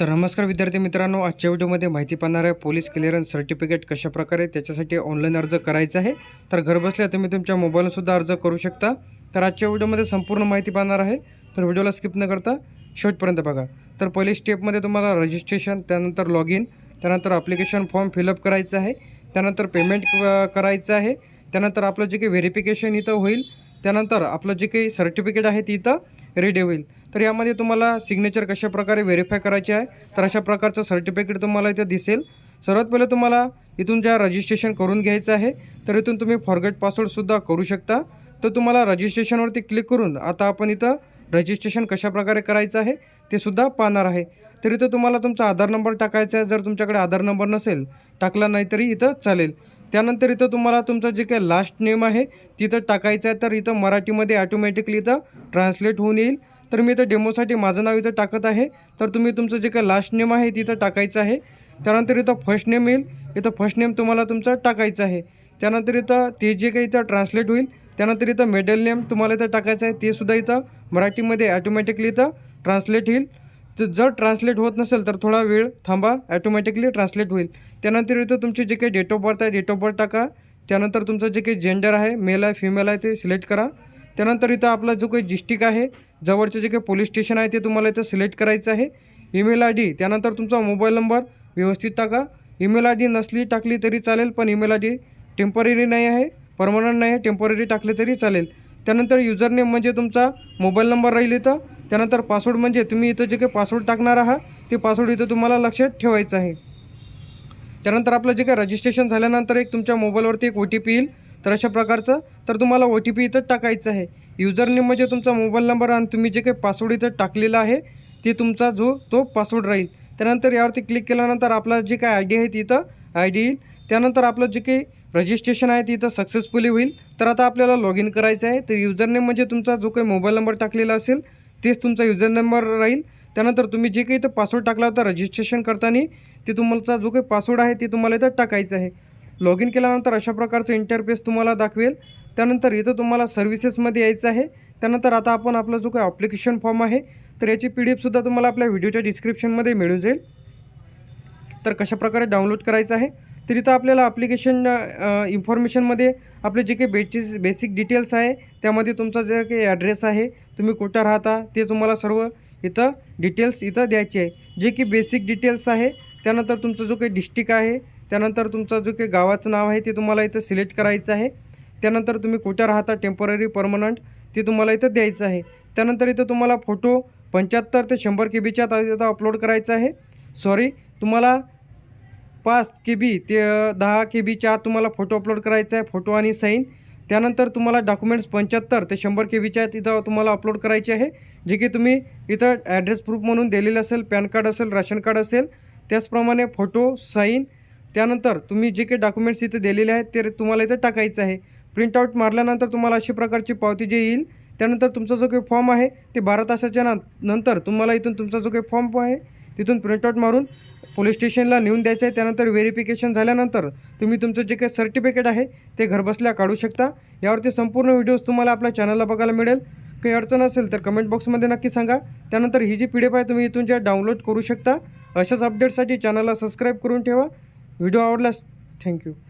तर नमस्कार विद्यार्थी मित्रांनो आजच्या व्हिडिओमध्ये माहिती पाहणार आहे पोलीस क्लिअरन्स सर्टिफिकेट कशाप्रकारे त्याच्यासाठी ऑनलाईन अर्ज करायचा आहे. तर घरबसल्या तुम्ही तुमच्या मोबाईलसुद्धा अर्ज करू शकता. तर आजच्या व्हिडिओमध्ये संपूर्ण माहिती पाहणार आहे. तर व्हिडिओला स्किप न करता शेवटपर्यंत बघा. तर पहिली स्टेपमध्ये तुम्हाला रजिस्ट्रेशन त्यानंतर लॉग इन त्यानंतर अप्लिकेशन फॉर्म फिलअप करायचं आहे. त्यानंतर पेमेंट करायचं आहे. त्यानंतर आपलं जे काही व्हेरिफिकेशन इथं होईल त्यानंतर आपलं जे काही सर्टिफिकेट आहे ते इथं रेडी होईल. तर यामध्ये तुम्हाला सिग्नेचर कशाप्रकारे व्हेरीफाय करायचे आहे तर अशा प्रकारचं सर्टिफिकेट तुम्हाला इथं दिसेल. सर्वात पहिले तुम्हाला इथून ज्या रजिस्ट्रेशन करून घ्यायचं आहे तर इथून तुम्ही फॉरगेट पासवर्डसुद्धा करू शकता. तर तुम्हाला रजिस्ट्रेशनवरती क्लिक करून आता आपण इथं रजिस्ट्रेशन कशाप्रकारे करायचं आहे ते सुद्धा पाहणार आहे. तर इथं तुम्हाला तुमचा आधार नंबर टाकायचा आहे जर तुमच्याकडे आधार नंबर नसेल टाकला नाही तरी इथं चालेल. त्यानंतर इथं तुम्हाला तुमचं जे काही लास्ट नेम आहे तिथं टाकायचं आहे तर इथं मराठीमध्ये ॲटोमॅटिकली इथं ट्रान्सलेट होऊन येईल. तर मी इथं डेमोसाठी माझं नाव इथं टाकत आहे. तर तुम्ही तुमचं जे काही लास्ट नेम आहे तिथं टाकायचं आहे. त्यानंतर इथं फर्स्ट नेम येईल. इथं फर्स्ट नेम तुम्हाला तुमचं टाकायचं आहे. त्यानंतर इथं ते जे काही इथं ट्रान्सलेट होईल त्यानंतर इथं मेडल नेम तुम्हाला इथं टाकायचं आहे. ते सुद्धा इथं मराठीमध्ये ॲटोमॅटिकली इथं ट्रान्सलेट होईल. तर जर ट्रान्सलेट होत नसेल तर थोडा वेळ थांबा. ॲटोमॅटिकली ट्रान्सलेट होईल. त्यानंतर इथं तुमची जे काही डेट ऑफ बर्थ आहे डेट ऑफ बर्थ टाका. त्यानंतर तुमचं जे काही जेंडर आहे मेल आहे फिमेल आहे ते सिलेक्ट करा. त्यानंतर इथं आपला जो काही डिस्ट्रिक्ट आहे जवळचे जे काही पोलीस स्टेशन आहे ते तुम्हाला इथं सिलेक्ट करायचं आहे. ईमेल आय डी त्यानंतर तुमचा मोबाईल नंबर व्यवस्थित टाका. ईमेल आय डी नसली टाकली तरी चालेल पण ईमेल आय डी टेंपररी नाही आहे परमनंट नाही आहे टेंपररी टाकले तरी चालेल. त्यानंतर युजर नेम म्हणजे तुमचा मोबाईल नंबर राहील इथं. त्यानंतर पासवर्ड म्हणजे तुम्ही इथं जे काही पासवर्ड टाकणार आहात ते पासवर्ड इथं तुम्हाला लक्षात ठेवायचं आहे. त्यानंतर आपलं जे काही रजिस्ट्रेशन झाल्यानंतर एक तुमच्या मोबाईलवरती एक ओ टी पी येईल. तर अशा प्रकारचं तर तुम्हाला ओ टी पी इथं टाकायचं आहे. युजर नेम म्हणजे तुमचा मोबाईल नंबर आणि तुम्ही जे काही पासवर्ड इथं टाकलेला आहे ते तुमचा जो तो पासवर्ड राहील. त्यानंतर यावरती क्लिक केल्यानंतर आपला जे काही आय डी आहे तिथं आय डी येईल. त्यानंतर आपलं जे काही रजिस्ट्रेशन आहे तिथं सक्सेसफुली होईल. तर आता आपल्याला लॉग इन करायचं आहे. तर युजर नेम म्हणजे तुमचा जो काही मोबाईल नंबर टाकलेला असेल तेच तुमचा युजर नंबर राहील. त्यानंतर तुम्ही जे काही इथं पासवर्ड टाकला होता रजिस्ट्रेशन करताना ते तुमचा जो काही पासवर्ड आहे ते तुम्हाला इथं टाकायचं आहे. लॉग इन केल्यानंतर अशा प्रकारचं इंटरफेस तुम्हाला दाखवेल. त्यानंतर इथं तुम्हाला सर्व्हिसेसमध्ये यायचं आहे. त्यानंतर आता आपण आपला जो काही ॲप्लिकेशन फॉर्म आहे तर याची पी डी एफसुद्धा तुम्हाला आपल्या व्हिडिओच्या डिस्क्रिप्शनमध्ये मिळून जाईल. तर कशाप्रकारे डाउनलोड करायचं आहे? तर इथं आपल्याला ॲप्लिकेशन इन्फॉर्मेशनमध्ये आपले जे काही बेचेस बेसिक डिटेल्स आहे त्यामध्ये तुमचा जे काही ॲड्रेस आहे तुम्ही कुठं राहता ते तुम्हाला सर्व इथं डिटेल्स इथं द्यायचे आहे. जे की बेसिक डिटेल्स आहे त्यानंतर तुमचं जो काही डिस्ट्रिक्ट आहे त्यानंतर तुमचं जो काही गावाचं नाव आहे ते तुम्हाला इथं सिलेक्ट करायचं आहे. त्यानंतर तुम्ही कुठे राहता टेंपररी परमनंट ते तुम्हाला इथं द्यायचं आहे. त्यानंतर इथं तुम्हाला फोटो पंच्याहत्तर ते शंभर के बीच्या इथं अपलोड करायचं आहे. सॉरी तुम्हाला पाच के बी ते दहा के बीच्या आत तुम्हाला फोटो अपलोड करायचा आहे फोटो आणि साईन त्यानंतर तुम्हाला डॉक्युमेंट्स पंच्याहत्तर ते शंभर के बीच्या इथं तुम्हाला अपलोड करायचे आहे. जे की तुम्ही इथं ॲड्रेस प्रूफ म्हणून दिलेलं असेल पॅन कार्ड असेल राशन कार्ड असेल त्याचप्रमाणे फोटो साईन त्यानंतर तुम्ही जे काही डॉक्युमेंट्स इथे दिलेले आहेत ते तुम्हाला इथं टाकायचं आहे. प्रिंटआउट मारल्यानंतर तुम्हाला अशी प्रकारची पावती जे येईल त्यानंतर तुमचा जो काही फॉर्म आहे ते बारा तासाच्या ना नंतर तुम्हाला इथून तुमचा जो काही फॉर्म आहे तिथून प्रिंटआउट मारून पोलीस स्टेशनला नेऊन द्यायचं आहे. त्यानंतर व्हेरिफिकेशन झाल्यानंतर तुम्ही तुमचं जे काही सर्टिफिकेट आहे ते घरबसल्या काढू शकता. यावरती संपूर्ण व्हिडिओज तुम्हाला आपल्या चॅनलला बघायला मिळेल. काही अडचण असेल तर कमेंट बॉक्समध्ये नक्की सांगा. त्यानंतर ही जी पी डी एफ आहे तुम्ही इथून ज्या डाउनलोड करू शकता. अशाच अपडेट्ससाठी चॅनलला सबस्क्राईब करून ठेवा. व्हिडिओ आवडल्यास थँक्यू